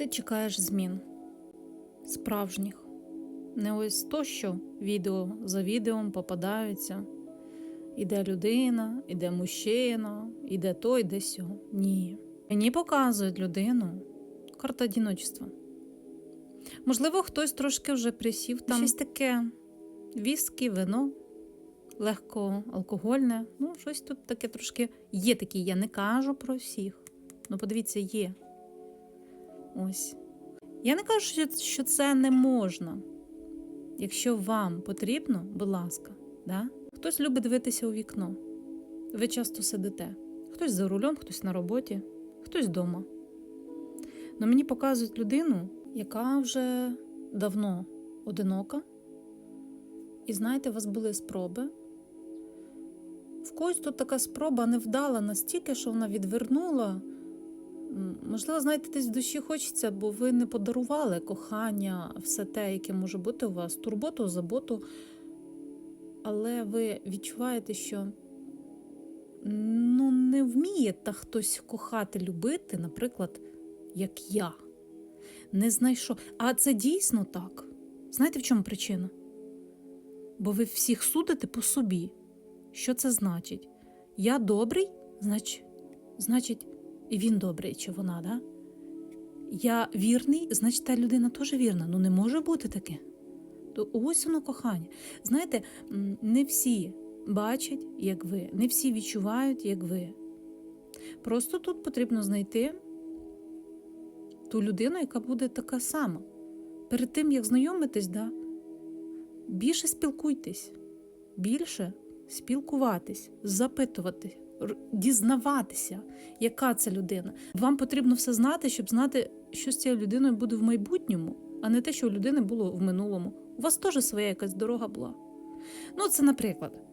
Ти чекаєш змін справжніх. Не ось то, що відео за відео попадаються. Іде людина, іде мужчина, іде то, іде сьо. Ні. Мені показують людину карта одіночества. Можливо, хтось трошки вже присів там щось таке віскі, вино, легко алкогольне. Ну, щось тут таке трошки є такі. Я не кажу про всіх. Ну, подивіться, є. Ось. Я не кажу, що- це не можна. Якщо вам потрібно, будь ласка, да? хтось любить дивитися у вікно. Ви часто сидите. Хтось за рулем, хтось на роботі, хтось вдома. Ну мені показують людину, яка вже давно одинока. І знаєте, у вас були спроби. В когось тут така спроба не вдала настільки, що вона відвернула. Можливо, знаєте, десь в душі хочеться, бо ви не подарували кохання, все те, яке може бути у вас, турботу, заботу. Але ви відчуваєте, що ну, не вміє та хтось кохати, любити, наприклад, як я. Не знайшов. А це дійсно так. Знаєте, в чому причина? Бо ви всіх судите по собі. Що це значить? Я добрий, значить, значить, і він добрий, чи вона, да? Я вірний, значить, та людина теж вірна. Ну не може бути таке. То ось воно кохання. Знаєте, не всі бачать, як ви, не всі відчувають, як ви. Просто тут потрібно знайти ту людину, яка буде така сама. Перед тим, як знайомитись, да, більше спілкуйтесь, більше спілкуватись, запитувати, дізнаватися, яка це людина. Вам потрібно все знати, щоб знати, що з цією людиною буде в майбутньому, а не те, що у людини було в минулому. У вас теж своя якась дорога була. Ну, це наприклад.